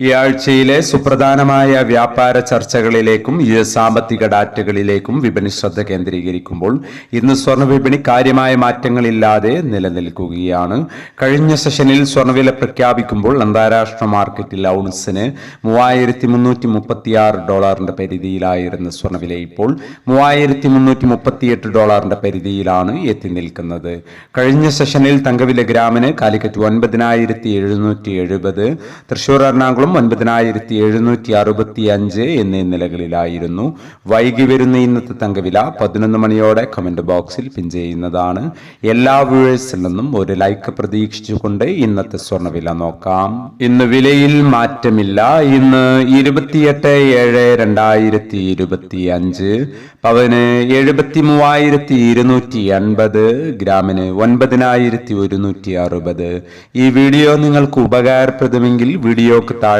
ഈ ആഴ്ചയിലെ സുപ്രധാനമായ വ്യാപാര ചർച്ചകളിലേക്കും എസ് സാമ്പത്തിക ഡാറ്റകളിലേക്കും വിപണി ശ്രദ്ധ കേന്ദ്രീകരിക്കുമ്പോൾ ഇന്ന് സ്വർണ വിപണി കാര്യമായ മാറ്റങ്ങളില്ലാതെ നിലനിൽക്കുകയാണ്. കഴിഞ്ഞ സെഷനിൽ സ്വർണവില പ്രഖ്യാപിക്കുമ്പോൾ അന്താരാഷ്ട്ര മാർക്കറ്റിൽ ഔൺസിന് മൂവായിരത്തി മുന്നൂറ്റി മുപ്പത്തിയാറ് ഡോളറിന്റെ പരിധിയിലായിരുന്ന സ്വർണവില ഇപ്പോൾ മൂവായിരത്തി മുന്നൂറ്റി മുപ്പത്തിയെട്ട് ഡോളറിന്റെ പരിധിയിലാണ് എത്തി നിൽക്കുന്നത്. കഴിഞ്ഞ സെഷനിൽ തങ്കവില ഗ്രാമിന് കാലിക്കറ്റ് ഒൻപതിനായിരത്തി എഴുന്നൂറ്റി എഴുപത് തൃശൂർ എറണാകുളം ഒൻപതിനായിരത്തി എഴുന്നൂറ്റി അറുപത്തി അഞ്ച് എന്നീ നിലകളിലായിരുന്നു. വൈകി വരുന്ന ഇന്നത്തെ തങ്കവില പതിനൊന്ന് മണിയോടെ കമന്റ് ബോക്സിൽ പിൻ ചെയ്യുന്നതാണ്. എല്ലാ വ്യൂവേഴ്സിൽ നിന്നും ഒരു ലൈക്ക് പ്രതീക്ഷിച്ചുകൊണ്ട് ഇന്നത്തെ സ്വർണവില നോക്കാം. ഇന്ന് വിലയിൽ മാറ്റമില്ല. ഇന്ന് ഇരുപത്തിയെട്ട് ഏഴ് രണ്ടായിരത്തി ഇരുപത്തി അഞ്ച് പവന് എഴുപത്തി മൂവായിരത്തി ഇരുന്നൂറ്റി എൺപത് ഗ്രാമിന് ഒൻപതിനായിരത്തി ഒരുന്നൂറ്റി അറുപത് ഈ വീഡിയോ നിങ്ങൾക്ക് ഉപകാരപ്രദമെങ്കിൽ വീഡിയോക്ക് താഴെ